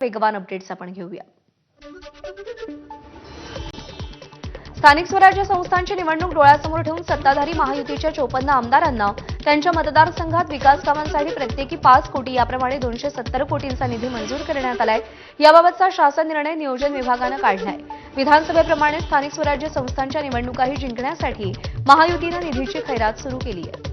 वेगवान अपडेट्स आपण घेऊया. स्थानिक स्वराज्य संस्थांची निवडणूक डोळ्यासमोर ठेवून सत्ताधारी महायुतीच्या चोपन्न आमदारांना त्यांच्या मतदारसंघात विकास कामांसाठी प्रत्येकी पाच कोटी याप्रमाणे दोनशे सत्तर कोटींचा निधी मंजूर करण्यात आलाय. याबाबतचा शासन निर्णय नियोजन विभागानं काढलाय. विधानसभेप्रमाणे स्थानिक स्वराज्य संस्थांच्या निवडणुकाही जिंकण्यासाठी महायुतीनं निधीची खैरात सुरू केली आहे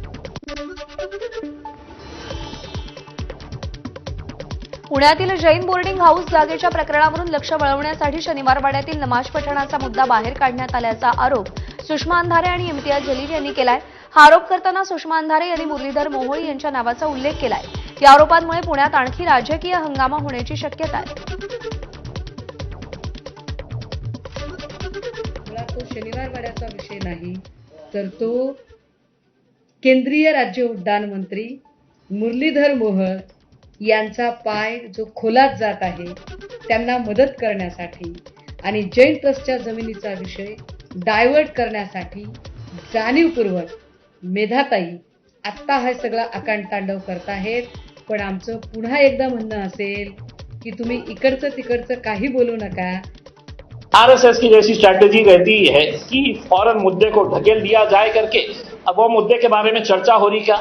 पुण्यातील जैन बोर्डिंग हाऊस जागेच्या प्रकरणावरून लक्ष वळवण्यासाठी शनिवार वाड्यातील नमाज पठणाचा मुद्दा बाहेर काढण्यात आल्याचा आरोप सुषमा अंधारे आणि इम्तियाज जलील यांनी केलाय. हा आरोप करताना सुषमा अंधारे यांनी मुरलीधर मोहोळी यांच्या नावाचा उल्लेख केलाय. या आरोपांमुळे पुण्यात आणखी राजकीय हंगामा होण्याची शक्यता आहे. तो शनिवार वाड्याचा विषय नाही तर तो केंद्रीय राज्य उड्डाण मंत्री मुरलीधर मोहळ यांचा पाय जो खोलात जात आहे त्यांना मदत करण्यासाठी आणि जैन ट्रस्टच्या जमिनीचा विषय डायव्हर्ट करण्यासाठी जाणीवपूर्वक मेधाताई आत्ता हा सगळा आकांडतांडव करताहेत पण आमचं पुन्हा एकदा म्हणणं असेल की तुम्ही इकडचं तिकडचं काही बोलू नका. आरएसएस की जैसी स्ट्रैटेजी रहती है कि फौरन मुद्दे को ढकेल दिया जाए करके। अब वो मुद्दे के बारे में चर्चा हो रही क्या?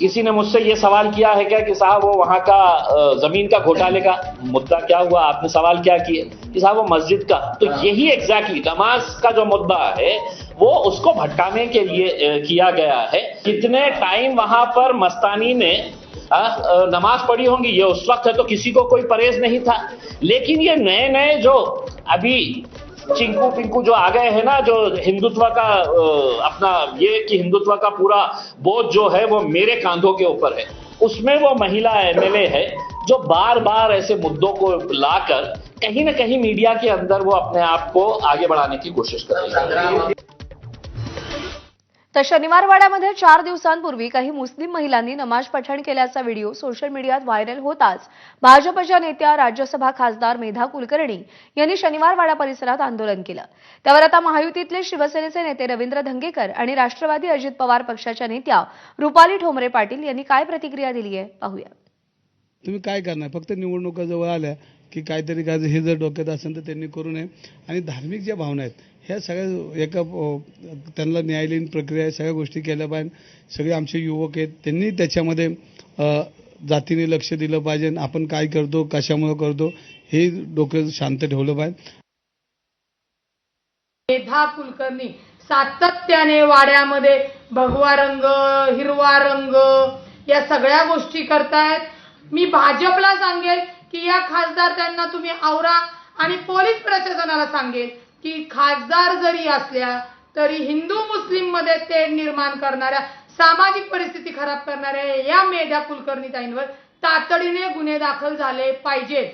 किसी ने मुझसे ये सवाल किया है क्या कि साहब वो वहाँ का ज़मीन का घोटाले का मुद्दा क्या हुआ? आपने सवाल क्या किए कि साहब वो मस्जिद का। तो यही एग्जैक्टली नमाज़ का जो मुद्दा है वो उसको भटकाने के लिए किया गया है। कितने टाइम वहाँ पर मस्तानी ने अ, नमाज़ पढ़ी होंगी? ये उस वक्त है तो किसी को कोई परहेज नहीं था। लेकिन ये नए नए जो अभी चिंकू पिंकू जो आ गए हैं ना, जो हिंदुत्व का अपना ये कि हिंदुत्व का पूरा बोझ जो है वो मेरे कांधों के ऊपर है। उसमें वो महिला एमएलए है, जो बार बार ऐसे मुद्दों को लाकर कहीं ना कहीं मीडिया के अंदर वो अपने आप को आगे बढ़ाने की कोशिश कर रही है। तर शनिवार वाड्यामध्ये चार दिवसांपूर्वी काही मुस्लिम महिलांनी नमाज पठण केल्याचा व्हिडिओ सोशल मीडियात व्हायरल होताच. भाजपच्या नेत्या राज्यसभा खासदार मेधा कुलकर्णी यांनी शनिवार वाडा परिसरात आंदोलन केलं. त्यावर आता महायुतीतले शिवसेनेचे नेते रवींद्र धंगेकर आणि राष्ट्रवादी अजित पवार पक्षाच्या नेत्या रुपाली ठोंबरे पाटील यांनी काय प्रतिक्रिया दिली आहे पाहूया. तुम्ही काय करणार? फक्त निवडणुका जवळ आल्या की काहीतरी काय हे जर डोक्यात असेल तर त्यांनी करू नये. आणि धार्मिक ज्या भावना आहेत ह्या सगळ्या एका त्यांना न्यायालयीन प्रक्रिया सगळ्या गोष्टी केल्या पाहिजे. सगळे आमचे युवक आहेत त्यांनी त्याच्यामध्ये जातीने लक्ष दिलं पाहिजे. आपण काय करतो कशामुळे करतो हे डोकं शांत ठेवलं पाहिजे. मेधा कुलकर्णी सातत्याने वाड्यामध्ये भगवा रंग हिरवा रंग या सगळ्या गोष्टी करतायत. मी भाजपला सांगेल की या खासदार त्यांना तुम्ही आवरा आणि पोलीस प्रशासनाला सांगेल. की खासदार जरी असल्या तरी हिंदू मुस्लिममध्ये तेढ निर्माण करणाऱ्या सामाजिक परिस्थिती खराब करणाऱ्या या मेधा कुलकर्णी ताईंवर तातडीने गुन्हे दाखल झाले पाहिजेत.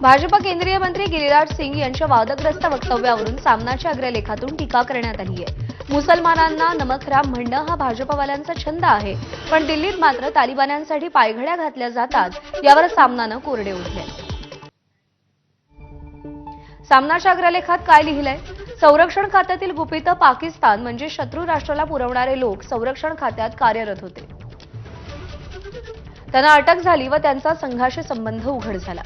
भाजप केंद्रीय मंत्री गिरिराज सिंग यांच्या वादग्रस्त वक्तव्यावरून सामनाच्या अग्रलेखातून टीका करण्यात आली आहे. मुसलमानांना नमकराम म्हणणं हा भाजपवाल्यांचा छंद आहे पण दिल्लीत मात्र तालिबान्यांसाठी पायघड्या घातल्या जातात यावर सामनानं कोरडे उठले. सामनाच्या अग्रलेखात काय लिहिलंय? संरक्षण खात्यातील गुपित पाकिस्तान म्हणजे शत्रू राष्ट्राला पुरवणारे लोक संरक्षण खात्यात कार्यरत होते. त्यांना अटक झाली व त्यांचा संघाशी संबंध उघड झाला.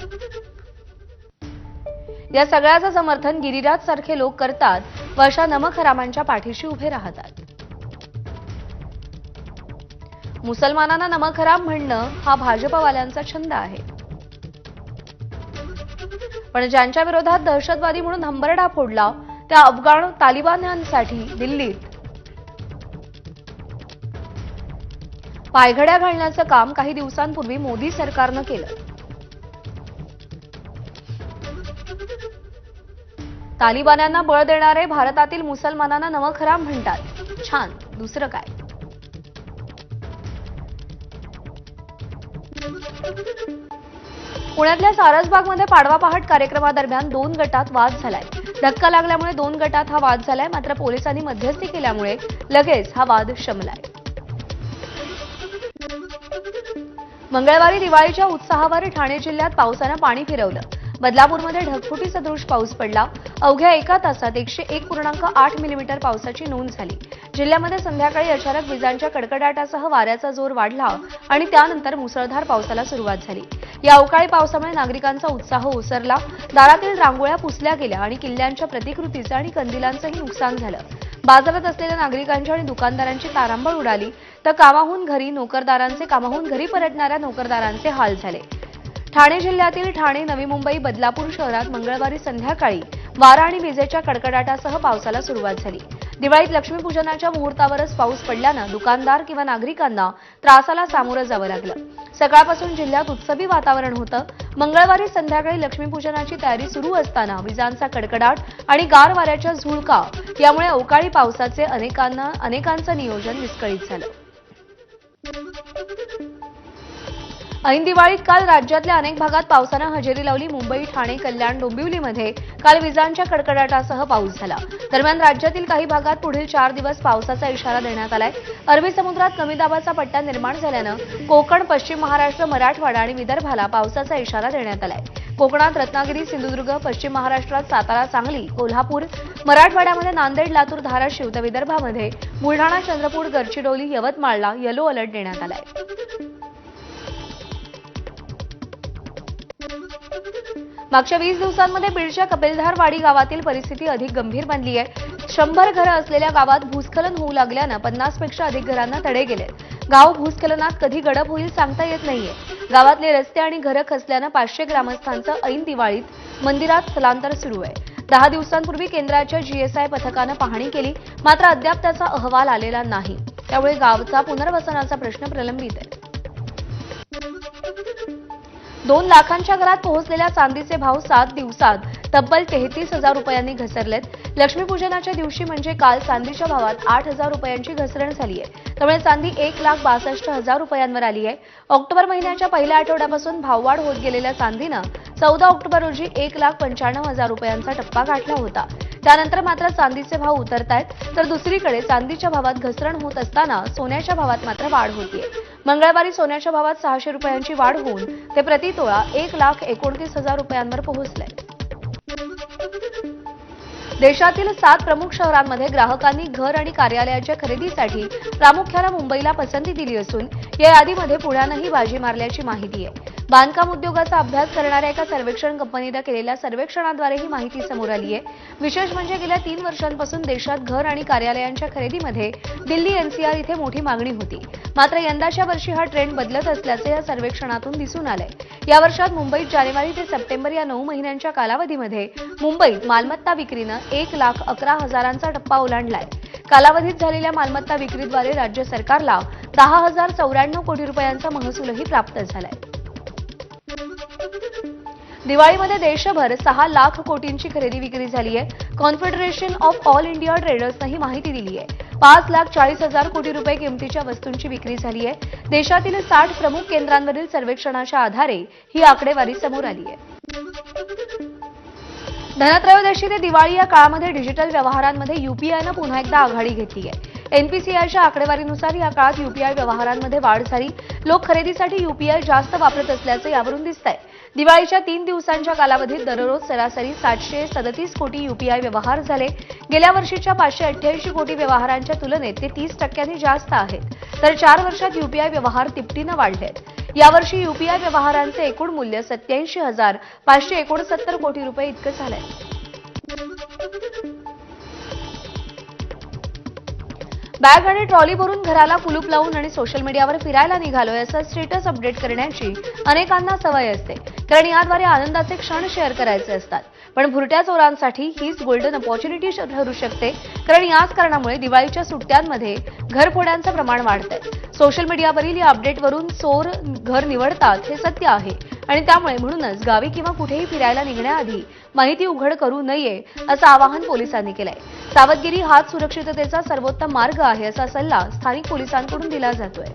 या सगळ्याचं समर्थन गिरिराज सारखे लोक करतात व अशा नमखरामांच्या पाठीशी उभे राहतात. मुसलमानांना नमखराम म्हणणं हा भाजपवाल्यांचा छंद आहे. पण ज्यांच्या विरोधात दहशतवादी म्हणून हंबरडा फोडला त्या अफगाण तालिबान्यांसाठी दिल्लीत. पायघड्या घालण्याचं काम काही दिवसांपूर्वी मोदी सरकारनं केलं. तालिबान्यांना बळ देणारे भारतातील मुसलमानांना नवखराम म्हणतात. छान दुसरं काय? पुण्यातल्या सारसबागमध्ये पाडवा पहाट कार्यक्रमादरम्यान दोन गटात वाद झालाय. धक्का लागल्यामुळे दोन गटात हा वाद झालाय मात्र पोलिसांनी मध्यस्थी केल्यामुळे लगेच हा वाद शमलाय. मंगळवारी दिवाळीच्या उत्साहावर ठाणे जिल्ह्यात पावसानं पाणी फिरवलं. बदलापूरमध्ये ढगफुटी सदृश पाऊस पडला. अवघ्या एका तासात एकशे एक पूर्णांक आठ मिलीमीटर पावसाची नोंद झाली. जिल्ह्यामध्ये संध्याकाळी अचानक विजांच्या कडकडाटासह वाऱ्याचा जोर वाढला आणि त्यानंतर मुसळधार पावसाला सुरुवात झाली. या अवकाळी पावसामुळे नागरिकांचा उत्साह ओसरला. दारातील रांगोळ्या पुसल्या गेल्या आणि किल्ल्यांच्या प्रतिकृतीचं आणि कंदिलांचंही नुकसान झालं. बाजारात असलेल्या नागरिकांची आणि दुकानदारांची तारांबळ उडाली. तर कामाहून घरी नोकरदारांचे कामाहून घरी परतणाऱ्या नोकरदारांचे हाल झाले. ठाणे जिल्ह्यातील ठाणे नवी मुंबई बदलापूर शहरात मंगळवारी संध्याकाळी वारा आणि विजेच्या कडकडाटासह पावसाला सुरुवात झाली. दिवाळीत लक्ष्मीपूजनाच्या मुहूर्तावरच पाऊस पडल्यानं दुकानदार किंवा नागरिकांना त्रासाला सामोरं जावं लागलं. सकाळपासून जिल्ह्यात उत्सवी वातावरण होतं. मंगळवारी संध्याकाळी लक्ष्मीपूजनाची तयारी सुरू असताना विजांचा कडकडाट आणि गार वाऱ्याच्या झुळका यामुळे अवकाळी पावसाचे अनेकांना अनेकांचं नियोजन विस्कळीत झालं. ऐन दिवाळीत काल राज्यातल्या अनेक भागात पावसानं हजेरी लावली. मुंबई ठाणे कल्याण डोंबिवलीमध्ये काल विजांच्या कडकडाटासह पाऊस झाला. दरम्यान राज्यातील काही भागात पुढील चार दिवस पावसाचा इशारा देण्यात आलाय. अरबी समुद्रात कमी दाबाचा पट्टा निर्माण झाल्यानं कोकण पश्चिम महाराष्ट्र मराठवाडा आणि विदर्भाला पावसाचा इशारा देण्यात आलाय. कोकणात रत्नागिरी सिंधुदुर्ग पश्चिम महाराष्ट्रात सातारा सांगली कोल्हापूर मराठवाड्यामध्ये नांदेड लातूर धाराशिव तर विदर्भामध्ये बुलढाणा चंद्रपूर गडचिरोली यवतमाळला येलो अलर्ट देण्यात आलाय. मागच्या वीस दिवसांमध्ये बीडच्या कपिलधारवाडी गावातील परिस्थिती अधिक गंभीर बनली आहे. शंभर घरं असलेल्या गावात भूस्खलन होऊ लागल्यानं पन्नासपेक्षा अधिक घरांना तडे गेले गाव भूस्खलनात कधी गडप होईल सांगता येत नाहीये. गावातले रस्ते आणि घरं खचल्यानं पाचशे ग्रामस्थांचं ऐन दिवाळीत मंदिरात स्थलांतर सुरू आहे. दहा दिवसांपूर्वी केंद्राच्या जीएसआय पथकानं पाहणी केली मात्र अद्याप त्याचा अहवाल आलेला नाही. त्यामुळे गावचा पुनर्वसनाचा प्रश्न प्रलंबित आहे. दोन लाखांच्या घरात पोहोचलेल्या चांदीचे भाव सात दिवसात तब्बल तेहतीस हजार रुपयांनी घसरलेत. लक्ष्मीपूजनाच्या दिवशी म्हणजे काल चांदीच्या भावात आठ हजार रुपयांची घसरण झाली आहे त्यामुळे चांदी एक लाख बासष्ट हजार रुपयांवर आली आहे. ऑक्टोबर महिन्याच्या पहिल्या आठवड्यापासून भाववाढ होत गेलेल्या चांदीनं चौदा ऑक्टोबर रोजी एक लाख पंच्याण्णव हजार रुपयांचा टप्पा गाठला होता. त्यानंतर मात्र चांदीचे भाव उतरतायत तर दुसरीकडे चांदीच्या भावात घसरण होत असताना सोन्याच्या भावात मात्र वाढ होतीये. मंगळवारी सोन्याच्या भावात सहाशे रुपयांची वाढ होऊन ते प्रतितोळा एक लाख एकोणतीस हजार रुपयांवर पोहोचले. देशातील सात प्रमुख शहरांमध्ये ग्राहकांनी घर आणि कार्यालयाच्या खरेदीसाठी प्रामुख्यानं मुंबईला पसंती दिली असून या यादीमध्ये पुण्यानंही बाजी मारल्याची माहिती आहे. बांधकाम उद्योगाचा अभ्यास करणाऱ्या एका सर्वेक्षण कंपनीनं केलेल्या सर्वेक्षणाद्वारे ही माहिती समोर आली आहे. विशेष म्हणजे गेल्या तीन वर्षांपासून देशात घर आणि कार्यालयांच्या खरेदीमध्ये दिल्ली एनसीआर इथे मोठी मागणी होती. मात्र यंदाच्या वर्षी हा ट्रेंड बदलत असल्याचे या सर्वेक्षणातून दिसून आलंय. या वर्षात मुंबईत जानेवारी ते सप्टेंबर या नऊ महिन्यांच्या कालावधीमध्ये मुंबईत मालमत्ता विक्रीनं एक लाख अकरा हजारांचा टप्पा ओलांडलाय. कालावधीत झालेल्या मालमत्ता विक्रीद्वारे राज्य सरकारला दहा हजार चौऱ्याण्णव कोटी रुपयांचा महसूलही प्राप्त झालाय. दिवाळीमध्ये देशभर सहा लाख कोटींची खरेदी विक्री झाली आहे. कॉन्फेडरेशन ऑफ ऑल इंडिया ट्रेडर्सनं ही माहिती दिली आहे. पाच लाख चाळीस हजार कोटी रुपये किमतीच्या वस्तूंची विक्री झाली आहे. देशातील साठ प्रमुख केंद्रांवरील सर्वेक्षणाच्या आधारे ही आकडेवारी समोर आली आहे. धनत्रयोदशी ते दिवाळी या काळामध्ये डिजिटल व्यवहारांमध्ये युपीआयनं पुन्हा एकदा आघाडी घेतली आहे. एनपीसीआयच्या आकडेवारीनुसार या काळात युपीआय व्यवहारांमध्ये वाढ झाली. लोक खरेदीसाठी युपीआय जास्त वापरत असल्याचं यावरून दिसतंय. दिवाळीच्या तीन दिवसांच्या कालावधीत दररोज सरासरी सातशे सदतीस कोटी युपीआय व्यवहार झाले. गेल्या वर्षीच्या पाचशे अठ्ठ्याऐंशी कोटी व्यवहारांच्या तुलनेत ते तीस टक्क्यांनी जास्त आहेत. तर चार वर्षात युपीआय व्यवहार तिपटीनं वाढले आहेत यावर्षी युपीआय व्यवहारांचे एकूण मूल्य सत्याऐंशी हजार पाचशे एकोणसत्तर कोटी रुपये इतकं झालंय. बॅग आणि ट्रॉली भरून घराला कुलूप लावून आणि सोशल मीडियावर फिरायला निघालोय असं स्टेटस अपडेट करण्याची अनेकांना सवय असते. कारण याद्वारे आनंदाचे क्षण शेअर करायचे असतात. पण भुरट्या चोरांसाठी हीच गोल्डन अपॉर्च्युनिटी ठरू शकते. कारण याच कारणामुळे दिवाळीच्या सुट्ट्यांमध्ये घरफोड्यांचं प्रमाण वाढतंय. सोशल मीडियावरील या अपडेटवरून चोर घर निवडतात हे सत्य आहे. आणि त्यामुळे म्हणूनच गावी किंवा कुठेही फिरायला निघण्याआधी माहिती उघड करू नये असं आवाहन पोलिसांनी केलंय. सावधगिरी हाच सुरक्षिततेचा सर्वोत्तम मार्ग आहे असा सल्ला स्थानिक पोलिसांकडून दिला जातोय.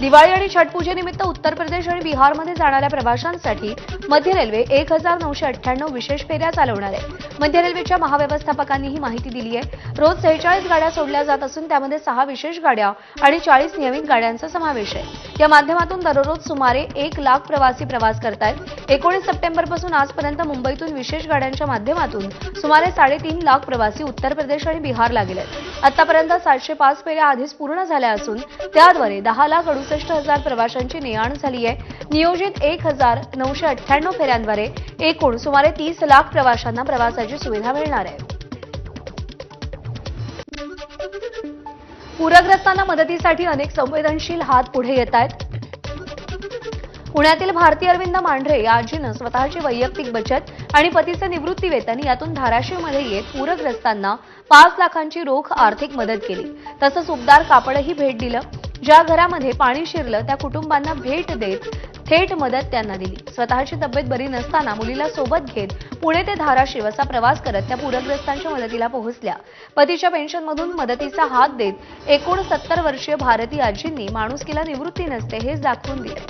दिवाळी आणि छठपूजेनिमित्त उत्तर प्रदेश आणि बिहारमध्ये जाणाऱ्या प्रवाशांसाठी मध्य रेल्वे एक हजार नऊशे अठ्ठ्याण्णव विशेष फेऱ्या चालवणार आहे. मध्य रेल्वेच्या महाव्यवस्थापकांनी ही माहिती दिली आहे. रोज सेहेचाळीस गाड्या सोडल्या जात असून त्यामध्ये सहा विशेष गाड्या आणि चाळीस नियमित गाड्यांचा समावेश आहे. या माध्यमातून दररोज सुमारे एक लाख प्रवासी प्रवास करतायत. एकोणीस सप्टेंबरपासून आजपर्यंत मुंबईतून विशेष गाड्यांच्या माध्यमातून सुमारे साडेतीन लाख प्रवासी उत्तर प्रदेश आणि बिहारला गेले आतापर्यंत सातशे पाच फेऱ्या आधीच पूर्ण झाल्या असून त्याद्वारे दहा लाख अडुसष्ट हजार प्रवाशांची ने आण झाली आहे. नियोजित एक हजार नऊशे अठ्ठ्याण्णव फेऱ्यांद्वारे एकूण सुमारे तीस लाख प्रवाशांना प्रवासाची सुविधा मिळणार आहे. पूरग्रस्तांना मदतीसाठी अनेक संवेदनशील हात पुढे येत आहेत. पुण्यातील भारती अरविंद मांढरे या आजीनं स्वतःची वैयक्तिक बचत आणि पतीचं निवृत्ती वेतन यातून धाराशिवमध्ये येत पूरग्रस्तांना पाच लाखांची रोख आर्थिक मदत केली. तसंच उबदार कापडही भेट दिलं. ज्या घरामध्ये पाणी शिरलं त्या कुटुंबांना भेट देत थेट मदत त्यांना दिली. स्वतःची तब्येत बरी नसताना मुलीला सोबत घेत पुणे ते धाराशिव असा प्रवास करत त्या पूरग्रस्तांच्या मदतीला पोहोचल्या. पतीच्या पेन्शनमधून मदतीचा हात देत एकूण सत्तर वर्षीय भारतीय आजींनी माणुसकीला निवृत्ती नसते हेच दाखवून दिले.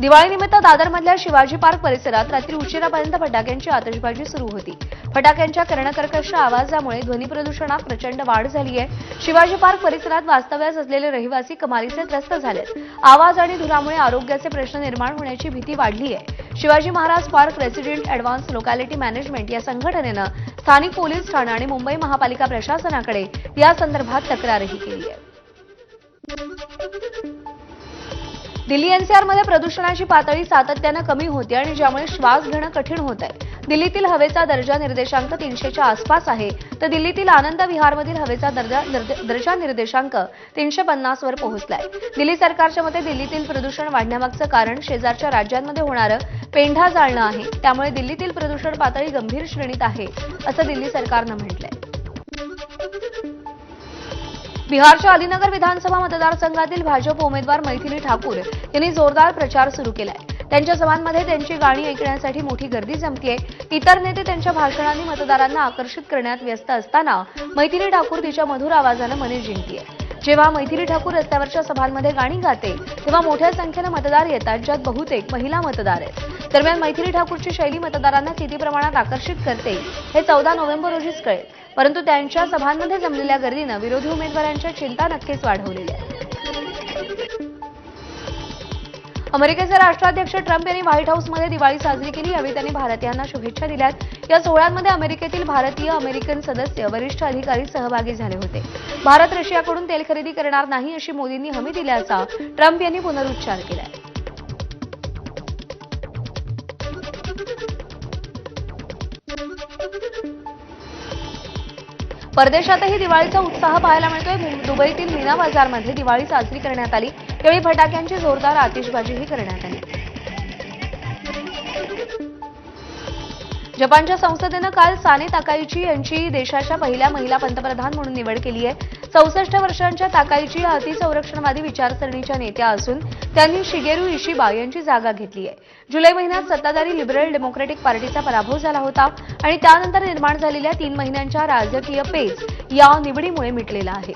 दिवाळीनिमित्त दादरमधल्या शिवाजी पार्क परिसरात रात्री उशिरापर्यंत फटाक्यांची आतषबाजी सुरू होती. फटाक्यांच्या कर्णकर्कश आवाजामुळे ध्वनी प्रदूषणात प्रचंड वाढ झाली आहे. शिवाजी पार्क परिसरात वास्तव्यास असलेले रहिवासी कमालीचे त्रस्त झालेत. आवाज आणि धुरामुळे आरोग्याचे प्रश्न निर्माण होण्याची भीती वाढली आहे. Shivaji Maharaj park resident advance locality management या संघटनेनं स्थानिक पोलीस ठाणं आणि मुंबई महापालिका प्रशासनाकडे या संदर्भात तक्रारही केली आहे. दिल्ली एनसीआरमध्ये प्रदूषणाची पातळी सातत्यानं कमी होते आणि ज्यामुळे श्वास घेणं कठीण होत आहे दिल्लीतील हवेचा दर्जा निर्देशांक तीनशेच्या आसपास आहे. तर दिल्लीतील आनंद विहारमधील हवेचा दर्जा दर्जा निर्देशांक तीनशे पन्नास वर पोहोचलाय. दिल्ली सरकारच्या मते दिल्लीतील प्रदूषण वाढण्यामागचं कारण शेजारच्या राज्यांमध्ये होणारं पेंढा जाळणं आहे. त्यामुळे दिल्लीतील प्रदूषण पातळी गंभीर श्रेणीत आहे असं दिल्ली सरकारनं म्हटलंय. बिहारच्या अलीनगर विधानसभा मतदारसंघातील भाजप उमेदवार मैथिली ठाकूर यांनी जोरदार प्रचार सुरू केलाय. त्यांच्या सभांमध्ये त्यांची गाणी ऐकण्यासाठी मोठी गर्दी जमतीये. इतर नेते त्यांच्या भाषणांनी मतदारांना आकर्षित करण्यात व्यस्त असताना मैथिली ठाकूर तिच्या मधुर आवाजानं मने जिंकतीये. जेव्हा मैथिली ठाकूर रस्त्यावरच्या सभांमध्ये गाणी गाते तेव्हा मोठ्या संख्येनं मतदार येतात ज्यात बहुतेक महिला मतदार आहेत. दरम्यान मैथिली ठाकूरची शैली मतदारांना किती प्रमाणात आकर्षित करते हे चौदा नोव्हेंबर रोजीच कळेल. परंतु त्यांच्या सभांमध्ये जमलेल्या गर्दीनं विरोधी उमेदवारांच्या चिंता नक्कीच वाढवलेल्या आहेत अमेरिकेचे राष्ट्राध्यक्ष ट्रम्प यांनी व्हाईट हाऊसमध्ये दिवाळी साजरी केली. यावेळी त्यांनी भारतीयांना शुभेच्छा दिल्यात. या सोहळ्यांमध्ये अमेरिकेतील भारतीय अमेरिकन सदस्य वरिष्ठ अधिकारी सहभागी झाले होते. भारत रशियाकडून तेल खरेदी करणार नाही अशी मोदींनी हमी दिल्याचा ट्रम्प यांनी पुनरुच्चार केलाय. परदेशातही दिवाळीचा उत्साह पाहायला मिळतोय. दुबईतील मीना बाजारमध्ये दिवाळी साजरी करण्यात आली. यावेळी फटाक्यांची जोरदार आतिषबाजीही करण्यात आली. जपानच्या संसदेनं काल साने ताकाईची यांची देशाच्या पहिल्या महिला पंतप्रधान म्हणून निवड केली आहे. चौसष्ट वर्षांच्या ताकाईची या अतिसंरक्षणवादी विचारसरणीच्या नेत्या असून त्यांनी शिगेरू इशिबा यांची जागा घेतली आहे. जुलै महिन्यात सत्ताधारी लिबरल डेमोक्रेटिक पार्टीचा पराभव झाला होता आणि त्यानंतर निर्माण झालेल्या तीन महिन्यांच्या राजकीय पेच या निवडीमुळे मिटलेला आहे.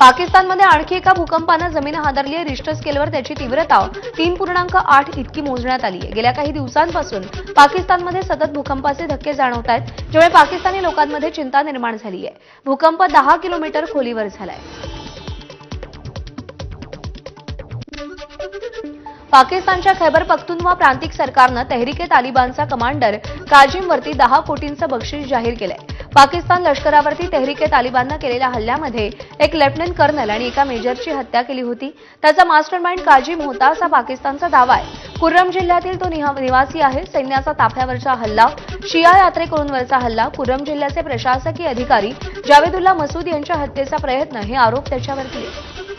पाकिस्तानमध्ये आणखी एका भूकंपानं जमीन हादरली आहे. रिश्टर स्केलवर त्याची तीव्रता तीन पूर्णांक आठ इतकी मोजण्यात आली आहे. गेल्या काही दिवसांपासून पाकिस्तानमध्ये सतत भूकंपाचे धक्के जाणवत आहेत ज्यामुळे पाकिस्तानी लोकांमध्ये चिंता निर्माण झाली आहे. भूकंप दहा किलोमीटर खोलीवर झालाय. पाकिस्तानच्या खैबर पख्तुनवा प्रांतिक सरकारनं तहरीके तालिबानचा कमांडर काजीमवरती दहा कोटींचं बक्षीस जाहीर केलंय. पाकिस्तान लष्करावरती तहरीके तालिबाननं केलेल्या हल्ल्यामध्ये एक लेफ्टनंट कर्नल आणि एका मेजरची हत्या केली होती. त्याचा मास्टरमाइंड काजीम होता असा पाकिस्तानचा दावा आहे. कुर्रम जिल्ह्यातील तो निहा- निवासी आहे. सैन्याचा ताफ्यावरचा हल्ला शिया यात्रेकरूंवरचा हल्ला कुर्रम जिल्ह्याचे प्रशासकीय अधिकारी जावेदुल्ला मसूद यांच्या हत्येचा प्रयत्न हे आरोप त्याच्यावरती केले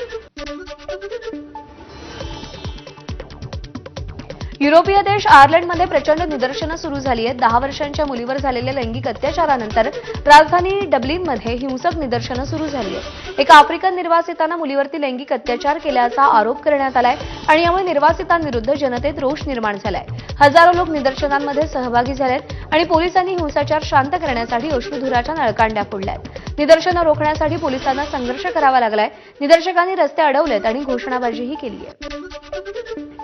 युरोपीय देश आयर्लंडमध्ये प्रचंड निदर्शनं सुरू झाली आहेत. दहा वर्षांच्या मुलीवर झालेल्या लैंगिक अत्याचारानंतर राजधानी डब्लिनमध्ये हिंसक निदर्शनं सुरू झाली आहेत. एका आफ्रिकन निर्वासितांना मुलीवरती लैंगिक अत्याचार केल्याचा आरोप करण्यात आलाय आणि यामुळे निर्वासितांविरुद्ध जनतेत रोष निर्माण झालाय. हजारो लोक निदर्शनांमध्ये सहभागी झालेत आणि पोलिसांनी हिंसाचार शांत करण्यासाठी अश्रुधुराच्या नळकांड्या फोडल्यात. निदर्शनं रोखण्यासाठी पोलिसांना संघर्ष करावा लागलाय. निदर्शकांनी रस्ते अडवलेत आणि घोषणाबाजीही केली आहे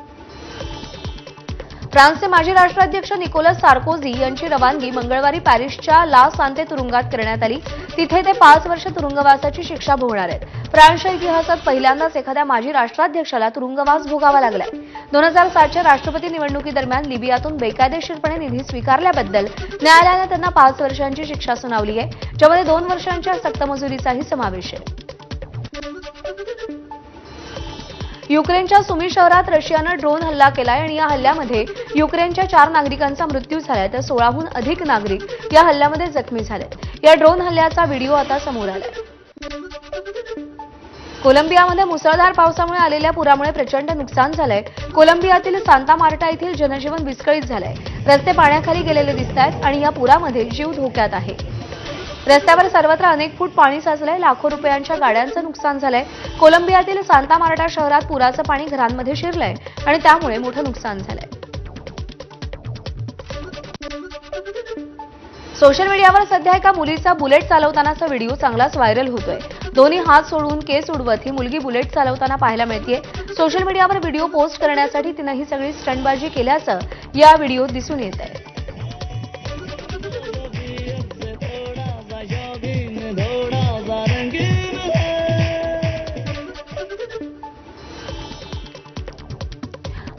फ्रान्सचे माजी राष्ट्राध्यक्ष निकोलस सार्कोझी यांची रवानगी मंगळवारी पॅरिसच्या ला सांते तुरुंगात करण्यात आली. तिथे ते पाच वर्ष तुरुंगवासाची शिक्षा भोगणार आहेत. फ्रान्सच्या इतिहासात पहिल्यांदाच एखाद्या माजी राष्ट्राध्यक्षाला तुरुंगवास भोगावा लागलाय. दोन हजार सातच्या राष्ट्रपती निवडणुकीदरम्यान लिबियातून बेकायदेशीरपणे निधी स्वीकारल्याबद्दल न्यायालयानं त्यांना पाच वर्षांची शिक्षा सुनावली आहे. ज्यामध्ये दोन वर्षांच्या सक्तमजुरीचाही समावेश आहे. युक्रेनच्या सुमी शहरात रशियानं ड्रोन हल्ला केलाय आणि या हल्ल्यामध्ये युक्रेनच्या चार नागरिकांचा मृत्यू झालाय तर सोळाहून अधिक नागरिक या हल्ल्यामध्ये जखमी झाले या ड्रोन हल्ल्याचा व्हिडिओ आता समोर आलाय. कोलंबियामध्ये मुसळधार पावसामुळे आलेल्या पुरामुळे प्रचंड नुकसान झालंय. कोलंबियातील सांता मार्टा येथील जनजीवन विस्कळीत झालंय. रस्ते पाण्याखाली गेलेले दिसत आहेत आणि या पुरामध्ये जीव धोक्यात आहे. रस्त्यावर सर्वत्र अनेक फूट पाणी साचलंय. लाखो रुपयांच्या गाड्यांचं नुकसान झालंय. कोलंबियातील सांता मार्टा शहरात पुराचं पाणी घरांमध्ये शिरलंय आणि त्यामुळे मोठं नुकसान झालंय. सोशल मीडियावर सध्या एका मुलीचा बुलेट चालवतानाचा व्हिडिओ चांगलाच व्हायरल होतोय. दोन्ही हात सोडून केस उडवत ही मुलगी बुलेट चालवताना पाहायला मिळतीये. सोशल मीडियावर व्हिडिओ पोस्ट करण्यासाठी तिनं ही सगळी स्टंटबाजी केल्याचं या व्हिडिओत दिसून येत आहे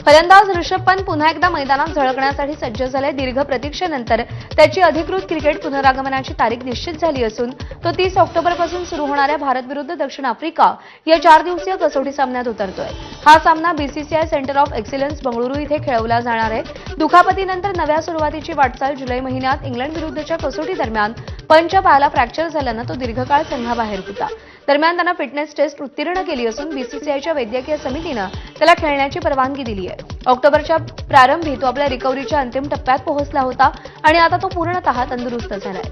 फलंदाज ऋषभ पंत पुन्हा एकदा मैदानात झळकण्यासाठी सज्ज झाले. दीर्घ प्रतीक्षेनंतर त्याची अधिकृत क्रिकेट पुनरागमनाची तारीख निश्चित झाली असून तो तीस ऑक्टोबरपासून सुरू होणाऱ्या भारत विरुद्ध दक्षिण आफ्रिका या चार दिवसीय कसोटी सामन्यात उतरतोय. हा सामना BCCI centre of excellence Bengaluru इथे खेळवला जाणार आहे. दुखापतीनंतर नव्या सुरुवातीची वाटचाल जुलै महिन्यात इंग्लंड विरुद्धच्या कसोटी दरम्यान पंच पायाला फ्रॅक्चर झाल्यानं तो दीर्घकाळ संघाबाहेर होता. दरम्यान त्यांना फिटनेस टेस्ट उत्तीर्ण केली असून बीसीसीआयच्या वैद्यकीय समितीनं त्याला खेळण्याची परवानगी दिली आहे. ऑक्टोबरच्या प्रारंभी तो आपल्या रिकव्हरीच्या अंतिम टप्प्यात पोहोचला होता आणि आता तो पूर्णतः तंदुरुस्त झालाय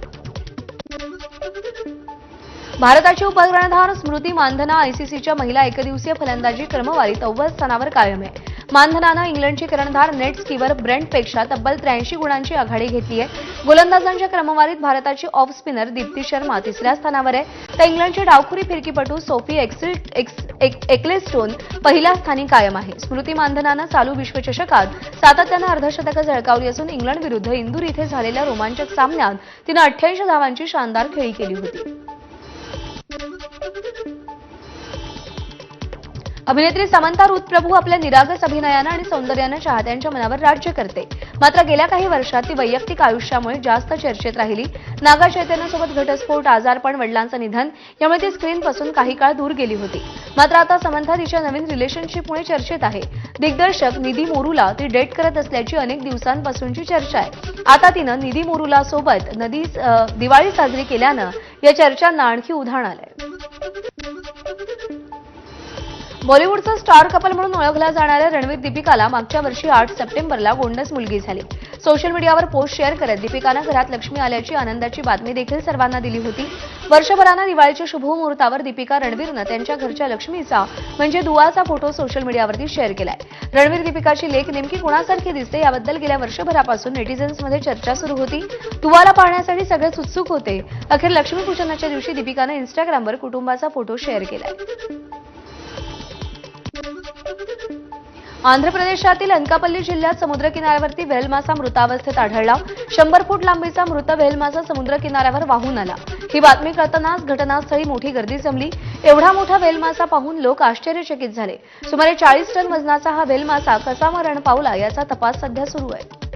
भारताची उपकर्णधार स्मृती मानधना आयसीसीच्या महिला एकदिवसीय फलंदाजी क्रमवारीत अव्वल स्थानावर कायम आहे. मानधनानं इंग्लंडची कर्णधार नेट स्कीवर ब्रेंटपेक्षा तब्बल त्र्याऐंशी गुणांची आघाडी घेतली आहे गोलंदाजांच्या क्रमवारीत भारताची ऑफ स्पिनर दीप्ती शर्मा तिसऱ्या स्थानावर आहे. तर इंग्लंडची डावखुरी फिरकीपटू सोफी एक्लेस्टोन पहिल्या स्थानी कायम आहे. स्मृती मानधनानं चालू विश्वचषकात सातत्यानं अर्धशतकं झळकावली असून इंग्लंड विरुद्ध इंदूर इथे झालेल्या रोमांचक सामन्यात तिनं अठ्ठ्याऐंशी धावांची शानदार खेळी केली होती. अभिनेत्री समंता रुथ प्रभू आपल्या निरागस अभिनयानं आणि सौंदर्यानं चाहत्यांच्या मनावर राज्य करते. मात्र गेल्या काही वर्षात ती वैयक्तिक आयुष्यामुळे जास्त चर्चेत राहिली. नागा चैतन्यासोबत घटस्फोट आजारपण वडिलांचं निधन यामुळे ती स्क्रीनपासून काही काळ दूर गेली होती. मात्र आता समंथा तिच्या नवीन रिलेशनशिपमुळे चर्चेत आहे. दिग्दर्शक निधी मोरूला ती डेट करत असल्याची अनेक दिवसांपासूनची चर्चा आहे. आता तिनं निधी मोरूला सोबत नदी दिवाळी साजरी केल्यानं या चर्चांना आणखी उधाण आलंय. बॉलिवूडचं स्टार कपल म्हणून ओळखल्या जाणाऱ्या रणवीर दीपिकाला मागच्या वर्षी आठ सप्टेंबरला गोंडस मुलगी झाली. सोशल मीडियावर पोस्ट शेअर करत दीपिकानं घरात लक्ष्मी आल्याची आनंदाची बातमी देखील सर्वांना दिली होती. वर्षभरानं दिवाळीच्या शुभमुहूर्तावर दीपिका रणवीरनं त्यांच्या घरच्या लक्ष्मीचा म्हणजे दुवाचा फोटो सोशल मीडियावरती शेअर केलाय. रणवीर दीपिकाची लेख नेमकी कुणासारखी दिसते याबद्दल गेल्या वर्षभरापासून नेटिझन्समध्ये चर्चा सुरू होती. दुवाला पाहण्यासाठी सगळेच उत्सुक होते. अखेर लक्ष्मीपूजनाच्या दिवशी दीपिकानं इन्स्टाग्रामवर कुटुंबाचा फोटो शेअर केलाय. आंध्र प्रदेशातील अनकापल्ली जिल्ह्यात समुद्रकिनाऱ्यावरती व्हेलमासा मृतावस्थेत आढळला. शंभर फूट लांबीचा मृत व्हेलमासा समुद्रकिनाऱ्यावर समुद्र किनाऱ्यावर वाहून आला. ही बातमी कळतानाच घटनास्थळी मोठी गर्दी जमली. एवढा मोठा व्हेलमासा पाहून लोक आश्चर्यचकित झाले. सुमारे चाळीस टन वजनाचा हा व्हेलमासा कसा मरण पावला याचा तपास सध्या सुरू आहे.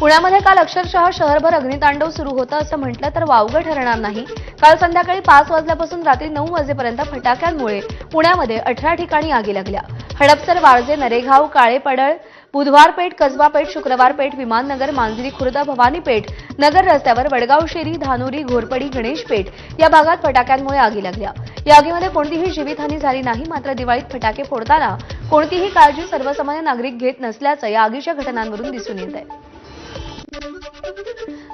पुण्यामध्ये काल अक्षरशः शहरभर अग्नितांडव सुरू होतं असं म्हटलं तर वावगं ठरणार नाही. काल संध्याकाळी पाच वाजल्यापासून रात्री नऊ वाजेपर्यंत फटाक्यांमुळे पुण्यामध्ये अठरा ठिकाणी आगी लागल्या. हडपसर वाळजे नरेगाव काळेपडळ बुधवारपेठ कसबापेठ शुक्रवारपेठ विमाननगर मांजरी खुर्द भवानीपेठ नगर रस्त्यावर वडगाव शेरी धानुरी घोरपडी गणेशपेठ या भागात फटाक्यांमुळे आगी लागल्या. या आगीमध्ये कोणतीही जीवितहानी झाली नाही मात्र दिवाळीत फटाके फोडताना कोणतीही काळजी सर्वसामान्य नागरिक घेत नसल्याचं या आगीच्या घटनांवरून दिसून येत आहे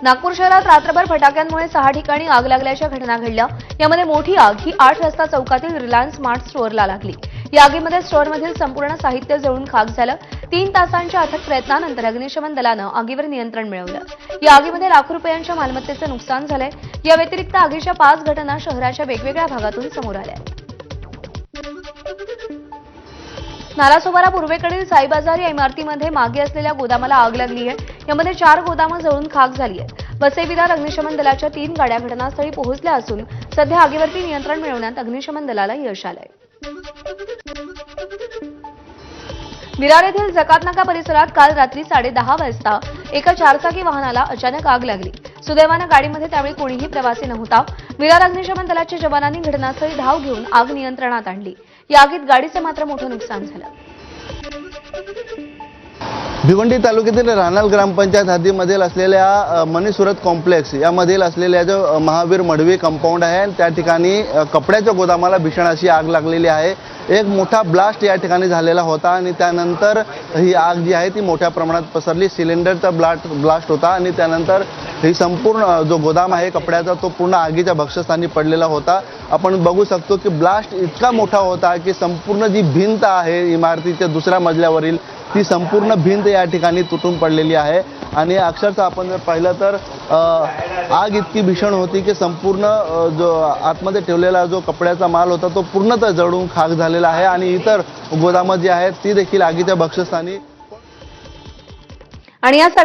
नागपूर शहरात रात्रभर फटाक्यांमुळे सहा ठिकाणी आग लागल्याच्या घटना घडल्या. यामध्ये मोठी आग ही आठ रस्ता चौकातील रिलायन्स स्मार्ट स्टोअरला लागली. या आगीमध्ये स्टोअरमधील संपूर्ण साहित्य जळून खाक झालं. तीन तासांच्या अथक प्रयत्नानंतर अग्निशमन दलानं आगीवर नियंत्रण मिळवलं. या आगीमध्ये लाखो रुपयांच्या मालमत्तेचं नुकसान झालंय. या व्यतिरिक्त आगीच्या पाच घटना शहराच्या वेगवेगळ्या भागातून समोर आल्या. नालासोबारा पूर्वेकडील साई बाजार या इमारतीमध्ये मागे असलेल्या गोदामाला आग लागली आहे. यामध्ये चार गोदामं जळून खाक झाली आहेत. वसई अग्निशमन दलाच्या तीन गाड्या घटनास्थळी पोहोचल्या असून सध्या आगीवरती नियंत्रण मिळवण्यात अग्निशमन दलाला यश आलंय. विरार येथील जकातनाका परिसरात काल रात्री साडेदहा वाजता एका चारचाकी वाहनाला अचानक आग लागली. सुदैवानं गाडीमध्ये त्यावेळी कोणीही प्रवासी नव्हता. विरार अग्निशमन दलाच्या जवानांनी घटनास्थळी धाव घेऊन आग नियंत्रणात आणली. या आगीत गाडीचं मात्र मोठं नुकसान झालं. भिवंडी तालुक्यातील रानाल ग्रामपंचायत हद्दीमधील असलेल्या अ, मनीसुरत कॉम्प्लेक्स यामधील असलेल्या जो महावीर मडवी कंपाऊंड आहे त्या ठिकाणी कपड्याच्या गोदामाला भीषण अशी आग लागलेली आहे. एक मोठा ब्लास्ट या ठिकाणी झालेला होता आणि त्यानंतर ही आग जी आहे ती मोठ्या प्रमाणात पसरली. सिलेंडरचा ब्लास्ट ब्लास्ट होता आणि त्यानंतर ही संपूर्ण जो गोदाम आहे कपड्याचा तो पूर्ण आगीच्या भक्षस्थानी पडलेला होता. आपण बघू शकतो की ब्लास्ट इतका मोठा होता की संपूर्ण जी भिंत आहे इमारतीच्या दुसऱ्या मजल्यावरील ती संपूर्ण भिंत या ठिकाणी तुटून पडलेली आहे. आणि अक्षरशः आपण जर पाहिलं तर आग इतकी भीषण होती की संपूर्ण जो आतमध्ये ठेवलेला जो कपड्याचा माल होता तो पूर्णतः जळून खाक झालेला आहे. आणि इतर गोदामं जी आहेत ती देखील आगीच्या भक्षस्थानी आणि या